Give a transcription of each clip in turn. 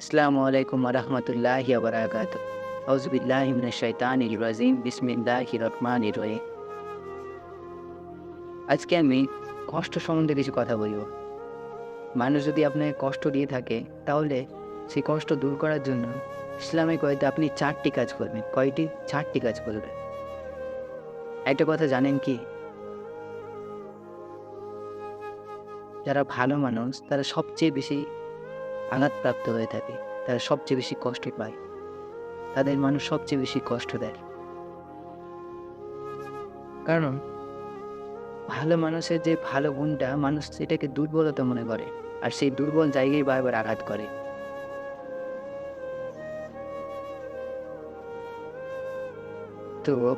আসসালামু আলাইকুম রহমতুল্লাহি আবরাকাত আউজবিল্লাহ শৈতান রাজিম বিসমিল্লাহ রহমান রহিম আজকে আমি কষ্ট সম্বন্ধে কিছু কথা বলব। মানুষ যদি আপনাকে কষ্ট দিয়ে থাকে, তাহলে সেই কষ্ট দূর করার জন্য ইসলামে কয়েতে আপনি চারটি কাজ করবেন। কয়টি? চারটি কাজ করবেন। একটা কথা জানেন কি? যারা ভালো মানুষ, তারা সবচেয়ে বেশি আঘাতপ্রাপ্ত হয়ে থাকে, তারা সবচেয়ে বেশি কষ্ট পায়। তাদের মানুষ সবচেয়ে বেশি কষ্ট দেয়। কারণ, ভালো মানুষের যে ভালো গুণটা, মানুষ সেটাকে দুর্বলতা মনে করে, আর সেই দুর্বল জায়গায় বারবার আঘাত করে। তো,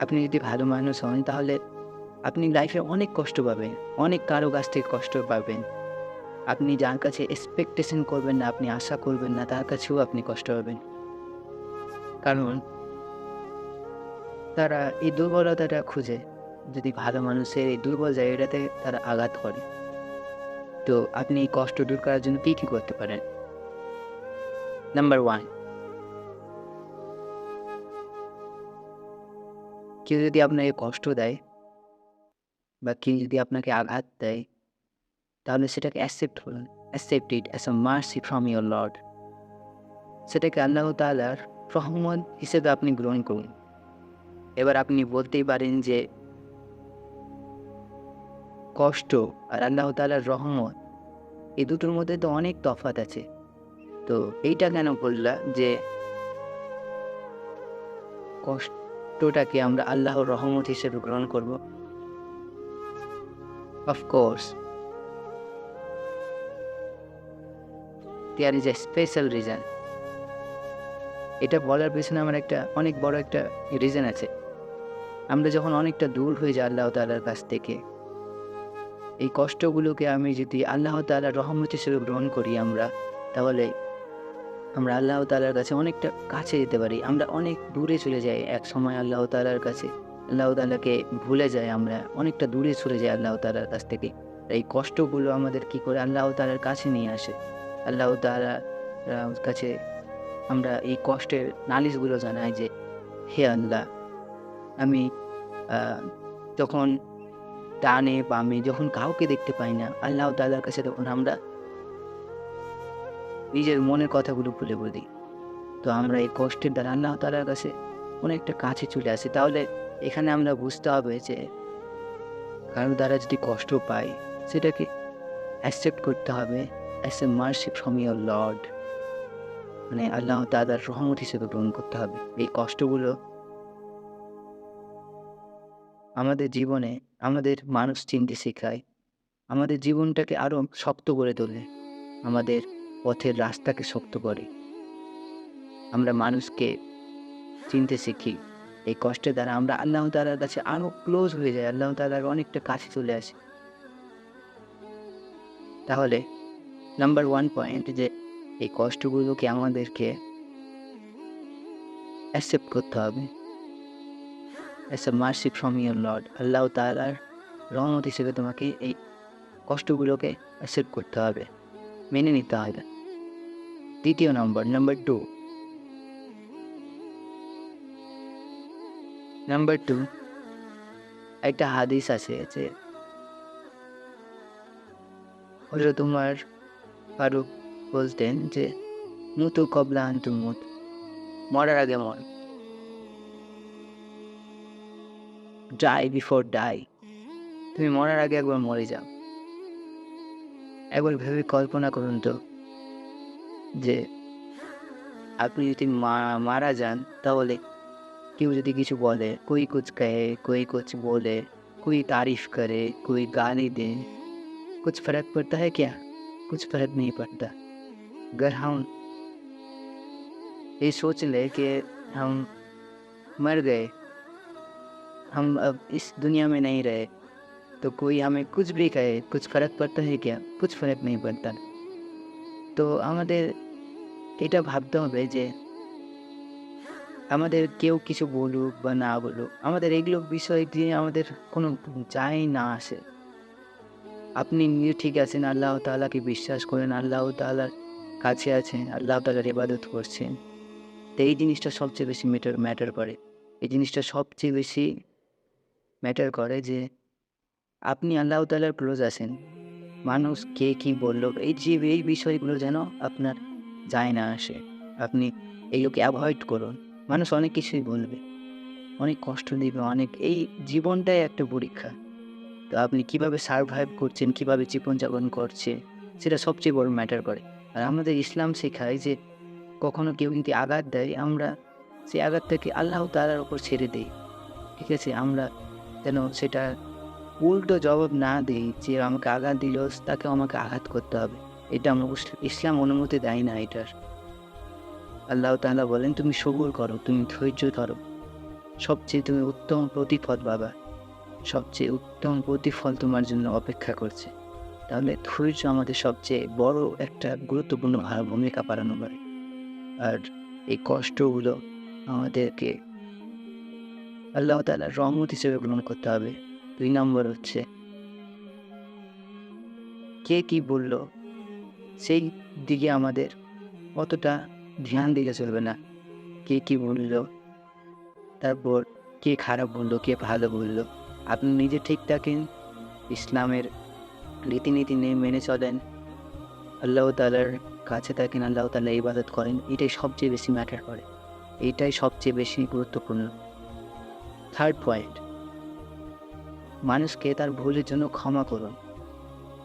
আপনি যদি ভালো মানুষ হন, তাহলে আপনি লাইফে অনেক কষ্ট পাবেন, অনেক কারও কাছ থেকে কষ্ট পাবেন। আপনি যার কাছে এক্সপেকটেশন করবেন না, আপনি আশা করবেন না, তার কাছেও আপনি কষ্ট পাবেন। কারণ তারা এই দুর্বলতাটা খুঁজে যদি ভালো মানুষের এই দুর্বল জায়গাটাতে তারা আঘাত করে। তো আপনি এই কষ্ট দূর করার জন্য কী কী করতে পারেন? নাম্বার ওয়ান কেউ যদি আপনাকে কষ্ট দেয় বা কেউ যদি আপনাকে আঘাত দেয় তাহলে সেটাকে অ্যাকসেপ্ট করুন it as a mercy from your lord সেটাকে আল্লাহ তালার রহমত হিসেবে আপনি গ্রহণ করুন। এবার আপনি বলতেই পারেন যে, কষ্ট আর আল্লাহ তালার রহমত, এই দুটোর মধ্যে তো অনেক তফাত আছে। তো এইটা কেন বললা যে, কষ্টটাকে আমরা আল্লাহর রহমত হিসেবে গ্রহণ করব? Of course there is a special reason এটা বলার পেছনে আমার একটা অনেক বড় একটা রিজন আছে। আমরা যখন অনেকটা দূর হয়ে যাই আল্লাহ তাল্লার কাছ থেকে, এই কষ্টগুলোকে আমি যদি আল্লাহ তাল্লার রহমত হিসেবে গ্রহণ করি আমরা, তাহলে আমরা আল্লাহ তালার কাছে অনেকটা কাছে যেতে পারি। আমরা অনেক দূরে চলে যাই এক সময় আল্লাহ তালার কাছে। আল্লাহ তালাকে ভুলে যাই আমরা, অনেকটা দূরে চলে যাই আল্লাহ তালার কাছ থেকে। এই কষ্টগুলো আমাদের কি করে আল্লাহ তালার কাছে নিয়ে আসে? আল্লাহ তালার কাছে আমরা এই কষ্টের নালিশগুলো জানাই যে, হে আল্লাহ, আমি যখন ডানে বামে যখন কাউকে দেখতে পাই না, আল্লাহ তাল্লার কাছে তখন আমরা নিজের মনের কথাগুলো ভুলে বলি তো আমরা এই কষ্টের দ্বারা আল্লাহ তালার কাছে অনেকটা কাছে চলে আসি। তাহলে এখানে আমরা বুঝতে হবে যে কারোর দ্বারা যদি কষ্ট পাই, সেটাকে অ্যাকসেপ্ট করতে হবে। As a mercy from your lord মানে আল্লাহ তাদার রহমত হিসেবে গ্রহণ করতে হবে। এই কষ্টগুলো আমাদের জীবনে আমাদের মানুষ চিনতে শেখায়। আমাদের জীবনটাকে আরও শক্ত করে তোলে। আমাদের পথের রাস্তাকে শক্ত করে। আমরা মানুষকে চিনতে শিখি। এই কষ্টের দ্বারা আমরা আল্লাহ তালার কাছে আরও ক্লোজ হয়ে যাই। আল্লাহ তালার অনেকটা কাছে চলে আসি। তাহলে নাম্বার ওয়ান পয়েন্ট যে এই কষ্টগুলোকে আমাদেরকে অ্যাকসেপ্ট করতে হবে। As a mercy from your lord আল্লাহ তালার রহমত হিসেবে তোমাকে এই কষ্টগুলোকে অ্যাকসেপ্ট করতে হবে, মেনে নিতে হবে। দ্বিতীয় number number two number two একটা হাদিস আছে যে হজরত তোমার ফারুক বলতেন যে, মুতু কবলা আন্তু মুত। মরার আগে মর। ডাই বিফোর ডাই তুমি মরার আগে একবার মরে যাও। একবার ভেবে কল্পনা করুন তো যে, আপনি যদি মারা যান, তাহলে কেউ যদি কিছু বলে, কই কুচ কহে, কই কুচ বলে, কই তারিফ করে, কই গালি দে কুচ ফরক পড়তা হ্যাঁ ক্যা कुछ फर्क नहीं पड़ता अगर हम ये सोच ले कि हम मर गए हम अब इस दुनिया में नहीं रहे तो कोई हमें कुछ भी कहे कुछ फ़र्क पड़ता है क्या कुछ फ़र्क नहीं पड़ता তো আমাদের এটা ভাবতে হবে যে আমাদের কেউ কিছু বলুক বা না বলুক আমাদের এগুলো বিষয় দিয়ে আমাদের কোনো যায় না আসে আপনি নিজে ঠিক আছেন, আল্লাহ তাআলাকে বিশ্বাস করেন, আল্লাহ তাআলার কাছে আছেন, আল্লাহ তালার ইবাদত করছেন। তো এই জিনিসটা সবচেয়ে বেশি ম্যাটার ম্যাটার করে। এই জিনিসটা সবচেয়ে বেশি ম্যাটার করে যে আপনি আল্লাহ তালার ক্লোজ আছেন। মানুষ কে কি বলল, এই যে, এই বিষয়গুলো যেন আপনার যায় না আসে। আপনি এইগুলোকে অ্যাভয়েড করুন। মানুষ অনেক কিছুই বলবে, অনেক কষ্ট দিবে, অনেক। এই জীবনটাই একটা পরীক্ষা। তো আপনি কীভাবে সার্ভাইভ করছেন, কীভাবে জীবনযাপন করছে সেটা সবচেয়ে বড় ম্যাটার করে। আর আমাদের ইসলাম শেখায় যে কখনো কেউ যদি আঘাত দেয়, আমরা সেই আঘাতটাকে আল্লাহ তালার ওপর ছেড়ে দিই। ঠিক আছে? আমরা যেন সেটা উল্টো জবাব না দিই যে আমাকে আঘাত দিল তাকে আমাকে আঘাত করতে হবে। এটা আমরা ইসলাম অনুমতি দেয় না এটার। আল্লাহ তাআলা বলেন, তুমি সবুর করো, তুমি ধৈর্য ধরো। সবচেয়ে তুমি উত্তম প্রতিফল বাবা সবচেয়ে উত্তম প্রতিফল তোমার জন্য অপেক্ষা করছে। তাহলে ধৈর্য আমাদের সবচেয়ে বড় একটা গুরুত্বপূর্ণ ভূমিকা পালন করে। আর এই কষ্টগুলো আমাদেরকে আল্লাহ তালার রহমত হিসেবে গ্রহণ করতে হবে। দুই নম্বর হচ্ছে, কে কি বলল সেই দিকে আমাদের অতটা ধ্যান দিলে চলবে না। কে কি বলল, তারপর কে খারাপ বলল, কে ভালো বলল আপনি নিজে ঠিক থাকেন, ইসলামের রীতিনীতি নিয়ে মেনে চলেন, আল্লাহ তালার কাছে থাকেন, আল্লাহ তালা ইবাদত করেন, এটাই সবচেয়ে বেশি ম্যাটার করে এইটাই সবচেয়ে বেশি গুরুত্বপূর্ণ। থার্ড পয়েন্ট মানুষকে তার ভুলের জন্য ক্ষমা করুন।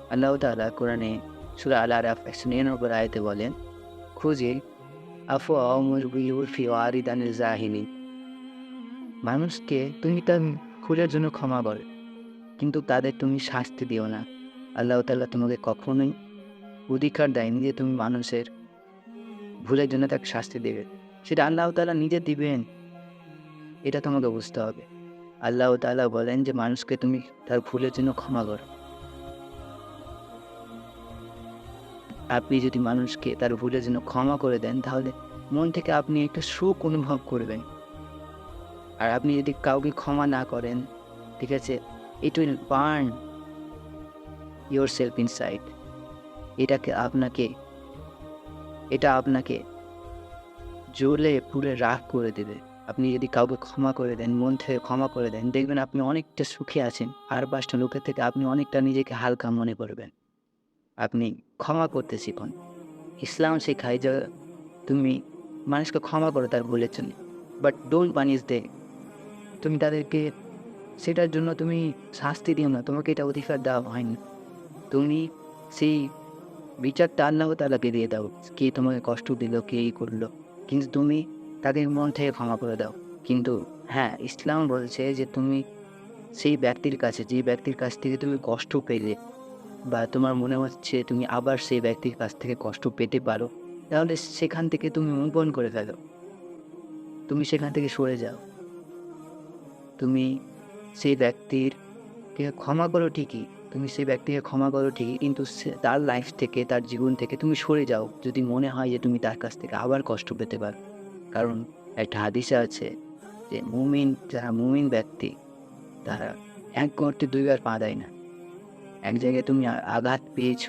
আল্লাহ তালা কোরআনে সুরা আল আরাফ একশো নিরানব্বই আয়তে বলেন, খুঁজে, আফু আমর আরিদানের জাহিনী মানুষকে তুমি তার ভুলের জন্য ক্ষমা করো কিন্তু তাদের তুমি শাস্তি দিও না। আল্লাহ তাল্লাহ তোমাকে কখনোই অধিকার দেয়নি যে তুমি মানুষের ভুলের জন্য তাকে শাস্তি দেবে। সেটা আল্লাহ তালা নিজে দিবেন। এটা তোমাকে বুঝতে হবে। আল্লাহ তাআলা বলেন যে মানুষকে তুমি তার ভুলের জন্য ক্ষমা করো। আপনি যদি মানুষকে তার ভুলের জন্য ক্ষমা করে দেন, তাহলে মন থেকে আপনি একটা সুখ অনুভব করবেন। আর আপনি যদি কাউকে ক্ষমা না করেন, ঠিক আছে it will burn yourself inside এটাকে আপনাকে, এটা আপনাকে জ্বলে পুরে রাগ করে দেবে। আপনি যদি কাউকে ক্ষমা করে দেন, মন থেকে ক্ষমা করে দেন, দেখবেন আপনি অনেকটা সুখে আছেন। আর পাঁচটা লোকের থেকে আপনি অনেকটা নিজেকে হালকা মনে করবেন। আপনি ক্ষমা করতে শিখুন। ইসলাম শেখায় যে তুমি মানুষকে ক্ষমা করো তার জন্য বাট ডোন্ট পানিশ দে তুমি তাদেরকে সেটার জন্য তুমি শাস্তি দিও না, তোমাকে এটা অধিকার দেওয়া হয়নি। তুমি সেই বিচারটা আল্লাহ তালাকে দিয়ে দাও, কে তোমাকে কষ্ট দিল, কে এই করল। কিন্তু তুমি তাদের মন থেকে ক্ষমা করে দাও। কিন্তু হ্যাঁ ইসলাম বলছে যে তুমি সেই ব্যক্তির কাছে, যে ব্যক্তির কাছ থেকে তুমি কষ্ট পেলে বা তোমার মনে হচ্ছে তুমি আবার সেই ব্যক্তির কাছ থেকে কষ্ট পেতে পারো, তাহলে সেখান থেকে তুমি মুভ করে ফেলো। তুমি সেখান থেকে সরে যাও। তুমি সেই ব্যক্তির ক্ষমা করো ঠিকই, তুমি সেই ব্যক্তিকে ক্ষমা করো ঠিকই, কিন্তু তার লাইফ থেকে, তার জীবন থেকে তুমি সরে যাও। যদি মনে হয় যে তুমি তার কাছ থেকে আবার কষ্ট পেতে পারো, কারণ একটা হাদিসে আছে যে মুমিন, যারা মুমিন ব্যক্তি, তারা এক গর্তে দুইবার পা দেয় না। এক জায়গায় তুমি আঘাত পেয়েছ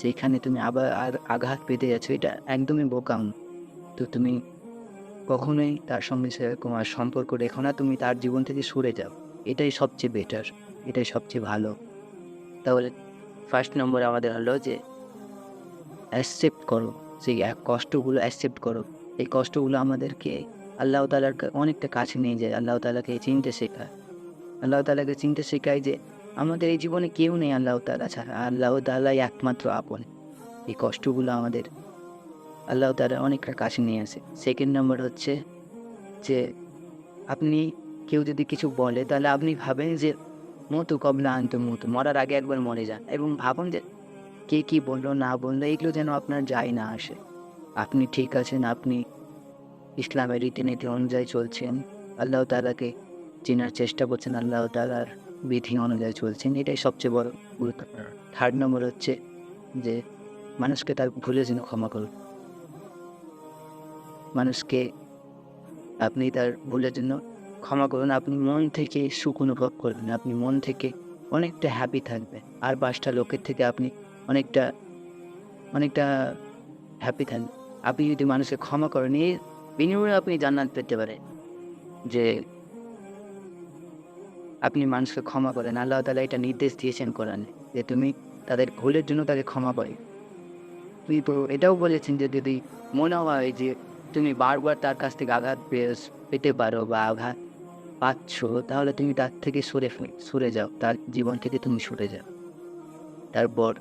সেইখানে তুমি আবার আর আঘাত পেতে যাচ্ছ, এটা একদমই বোকাম। তো তুমি কখনোই তার সঙ্গে আর সম্পর্ক রেখো না, তুমি তার জীবন থেকে সরে যাও। এটাই সবচেয়ে বেটার এটাই সবচেয়ে ভালো। তাহলে ফার্স্ট নম্বর আমাদের হলো যে অ্যাকসেপ্ট করো সেই কষ্টগুলো অ্যাকসেপ্ট করো। এই কষ্টগুলো আমাদেরকে আল্লাহ তালার অনেকটা কাছে নিয়ে যায়, আল্লাহ তালাকে চিনতে শেখায়। আল্লাহ তালাকে চিনতে শেখায় যে, আমাদের এই জীবনে কেউ নেই আল্লাহ তালা ছাড়া, আল্লাহ তালাই একমাত্র আপন। এই কষ্টগুলো আমাদের আল্লাহ তারা অনেকটা কাছে নিয়ে আসে। সেকেন্ড নম্বর হচ্ছে যে আপনি কেউ যদি কিছু বলে, তাহলে আপনি ভাবেন যে মতো কবলা আনত মতো মরার আগে একবার মরে যান এবং ভাবুন যে, কে কী বলল, না বলল, এগুলো যেন আপনার যায় না আসে। আপনি ঠিক আছেন, আপনি ইসলামের রীতিনীতি অনুযায়ী চলছেন। আল্লাহ তালাকে চেনার চেষ্টা করছেন, আল্লাহ তালার বিধি অনুযায়ী চলছেন। এটাই সবচেয়ে বড় গুরুত্বপূর্ণ। থার্ড নম্বর হচ্ছে যে, মানুষকে তার ভুলে যেন ক্ষমা করুন। মানুষকে আপনি তার ভুলের জন্য ক্ষমা করুন। আপনি মন থেকে সুখ অনুভব করবেন। আপনি মন থেকে অনেকটা হ্যাপি থাকবেন। আর পাঁচটা লোকের থেকে আপনি অনেকটা অনেকটা হ্যাপি থাকবেন। আপনি যদি মানুষকে ক্ষমা করেন এই বিনিময়ে আপনি জান্নাত পেতে পারেন। যে আপনি মানুষকে ক্ষমা করেন। আল্লাহ তালা এটা নির্দেশ দিয়েছেন কোরআনে যে তুমি তাদের ভুলের জন্য তাকে ক্ষমা তো এটাও বলেছেন যে যদি মনে হয় যে তুমি বারবার তার কাছ থেকে আঘাত পেতে পারো বা আঘাত পাচ্ছ, তাহলে তুমি তার থেকে সরে সরে যাও। তার জীবন থেকে তুমি সরে যাও। তারপর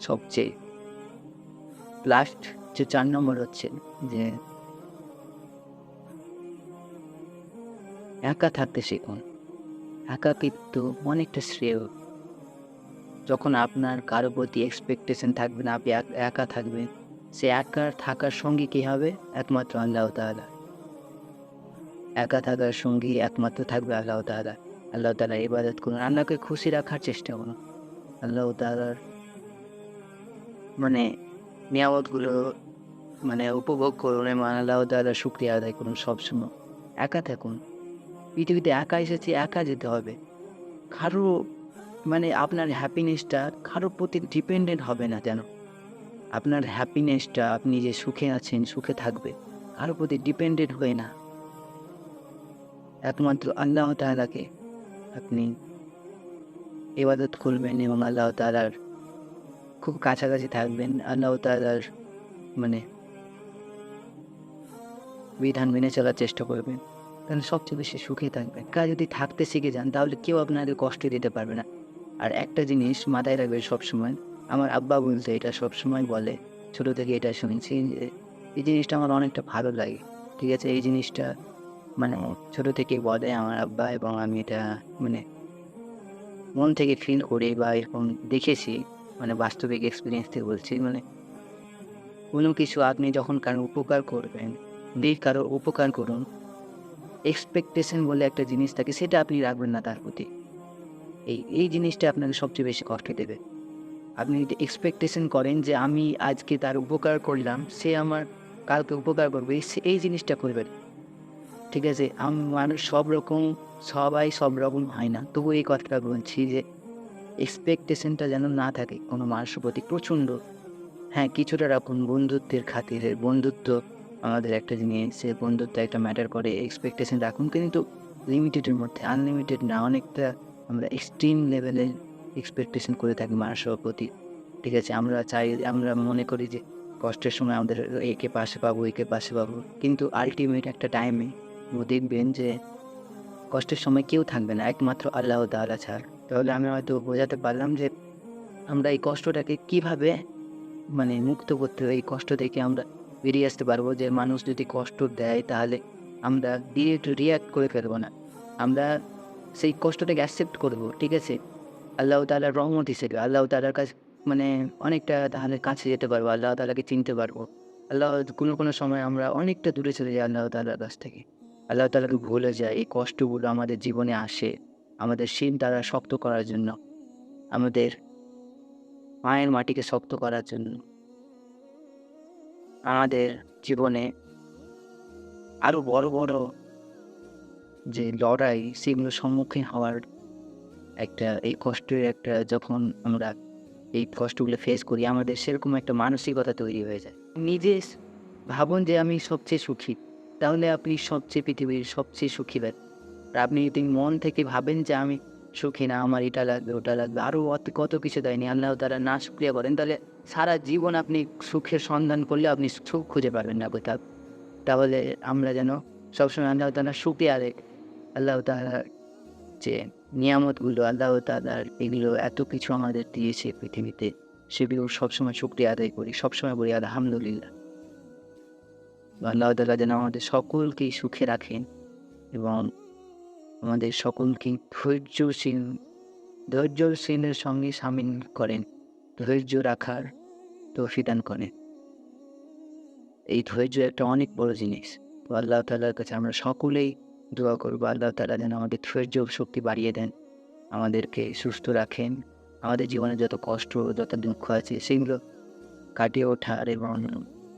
সবচেয়ে লাস্ট যে চার নম্বর হচ্ছে যে একা থাকতে শিখুন একাকিত্ব অনেকটা শ্রেয়। যখন আপনার কারও প্রতি এক্সপেকটেশন থাকবে না, আপনি এক- একা থাকবেন সে একা থাকার সঙ্গী কী হবে? একমাত্র আল্লাহ তাআলা। একা থাকার সঙ্গী একমাত্র থাকবে আল্লাহ তাআলা। আল্লাহ তাআলা ইবাদত করুন, আল্লাহকে খুশি রাখার চেষ্টা করুন। আল্লাহ তাআলার মানে নিয়ামতগুলো মানে উপভোগ করুন এবং আল্লাহ তাআলার শুক্রিয়া আদায় করুন সবসময়। একা থাকুন। পৃথিবীতে একা এসেছি, একা যেতে হবে। কারও মানে আপনার হ্যাপিনেসটা কারোর প্রতি ডিপেন্ডেন্ট হবে না যেন। আপনার হ্যাপিনেসটা আপনি যে সুখে আছেন, সুখে থাকবে কারোর প্রতি ডিপেন্ডেন্ট হয়ে না। একমাত্র আল্লাহ তাআলাকে আপনি ইবাদত করবেন এবং আল্লাহ তাআলার খুব কাছাকাছি থাকবেন। আল্লাহ তাআলার মানে বিধান মেনে চলার চেষ্টা করবেন। তাহলে সবচেয়ে বেশি সুখে থাকবেন। কাজ যদি থাকতে শিখে যান, তাহলে কেউ আপনাদের কষ্ট দিতে পারবে না। আর একটা জিনিস মাথায় রাখবে সবসময় আমার আব্বা বলতে এটা সবসময় বলে ছোটো থেকে এটা শুনেছি যে এই জিনিসটা আমার অনেকটা ভালো লাগে ঠিক আছে? এই জিনিসটা মানে ছোটো থেকে বলে আমার আব্বা এবং আমি এটা মানে মন থেকে ফিল করি বা এরকম দেখেছি মানে বাস্তবিক এক্সপিরিয়েন্স থেকে বলছি মানে কোনো কিছু আপনি যখন কারও উপকার করবেন দিয়ে কারও উপকার করুন এক্সপেকটেশন বলে একটা জিনিস থাকে সেটা আপনি রাখবেন না তার প্রতি। এই এই জিনিসটা আপনাকে সবচেয়ে বেশি কষ্ট দেবে। আপনি যদি এক্সপেকটেশন করেন যে আমি আজকে তার উপকার করলাম, সে আমার কালকে উপকার করবে, সে- এই জিনিসটা করবেন ঠিক আছে? আমি মানুষ সব রকম, সবাই সব রকম হয় না। তবু এই কথাটা বলছি যে এক্সপেকটেশনটা যেন না থাকে কোনো মানুষের প্রতি। প্রচণ্ড। হ্যাঁ কিছুটা রাখুন বন্ধুত্বের খাতিরে, বন্ধুত্ব আমাদের একটা জিনিস, সে বন্ধুত্ব একটা ম্যাটার করে এক্সপেকটেশন রাখুন। কিন্তু লিমিটেডের মধ্যে আনলিমিটেড না, অনেকটা আমরা এক্সট্রিম লেভেলের এক্সপেকটেশন করে থাকি মানুষের প্রতি ঠিক আছে, আমরা চাই, আমরা মনে করি যে কষ্টের সময় আমাদের একে পাশে পাবো, একে পাশে পাবো। কিন্তু আলটিমেট একটা টাইমে দেখবেন যে কষ্টের সময় কেউ থাকবে না, একমাত্র আল্লাহ তাআলা ছাড়। তাহলে আমি হয়তো বোঝাতে পারলাম যে আমরা এই কষ্টটাকে কীভাবে মানে মুক্ত করতে এই কষ্ট থেকে আমরা বেরিয়ে আসতে পারব যে মানুষ যদি কষ্ট দেয় তাহলে আমরা ডিরেক্ট রিয়াক্ট করে ফেলব না। আমরা সেই কষ্টটাকে অ্যাকসেপ্ট করব, ঠিক আছে? আল্লাহ তালার রহমত হিসেবে আল্লাহ তালার কাছে মানে অনেকটা তাহলে কাছে যেতে পারব, আল্লাহ তালাকে চিনতে পারব। আল্লাহ কোনো কোনো সময় আমরা অনেকটা দূরে চলে যাই আল্লাহ তালার কাছ থেকে। আল্লাহ তালাকে ভুলে যায় এই কষ্টগুলো আমাদের জীবনে আসে, আমাদের শিন তারা শক্ত করার জন্য, আমাদের মায়ের মাটিকে শক্ত করার জন্য। আমাদের জীবনে আরও বড় বড় যে লড়াই সেগুলো সম্মুখীন হওয়ার একটা এই কষ্টের একটা যখন আমরা এই কষ্টগুলো ফেস করি, আমাদের সেরকম একটা মানসিকতা তৈরি হয়ে যায় নিজে ভাবুন যে আমি সবচেয়ে সুখী তাহলে আপনি সবচেয়ে পৃথিবীর সবচেয়ে সুখী ব্যক্তি আপনি যদি মন থেকে ভাবেন যে আমি সুখী না, আমার এটা লাগবে, ওটা লাগবে আরও কত কিছু দেয়নি, আল্লাহ তারা না শুক্রিয়া করেন, তাহলে সারা জীবন আপনি সুখের সন্ধান করলে আপনি সুখ খুঁজে পাবেন না কোথাও তাহলে আমরা যেন সবসময় আল্লাহ শুক্রিয়া আদায় করি। আল্লাহ তালার যে নিয়ামতগুলো আল্লাহ তালার এগুলো এত কিছু আমাদের দিয়েছে পৃথিবীতে, সেগুলো সবসময় শুক্রিয়া আদায় করি, সবসময় বলি আলহামদুলিল্লাহ। আল্লাহ তালা যেন আমাদের সকলকেই সুখে রাখেন এবং আমাদের সকলকে ধৈর্যশীল, ধৈর্যশীলের সঙ্গে সামিল করেন, ধৈর্য রাখার তৌফিদান করেন। এই ধৈর্য একটা অনেক বড় জিনিস। আল্লাহ তালার কাছে আমরা সকলেই দোয়া করব, আল্লাহ তালা যেন আমাদের ধৈর্য শক্তি বাড়িয়ে দেন, আমাদেরকে সুস্থ রাখেন, আমাদের জীবনে যত কষ্ট, যত দুঃখ আছে, সেগুলো কাটিয়ে ওঠার এবং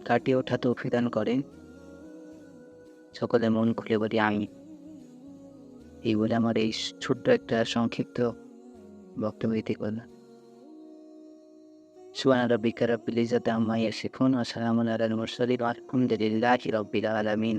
কাটিয়ে ওঠা তৌফিদান করেন। সকলে মন খুলে বলি আমি এই বলে আমার এই ছোট্ট একটা সংক্ষিপ্ত বক্তব্য ইতি করলাম সুবহান রাব্বিকা রাব্বিল ইজ্জাতি আম্মা ইয়াসিফুন, ওয়া সালামুন আলাল মুরসালিন ওয়া আলহামদুলিল্লাহি রাব্বিল আলামিন।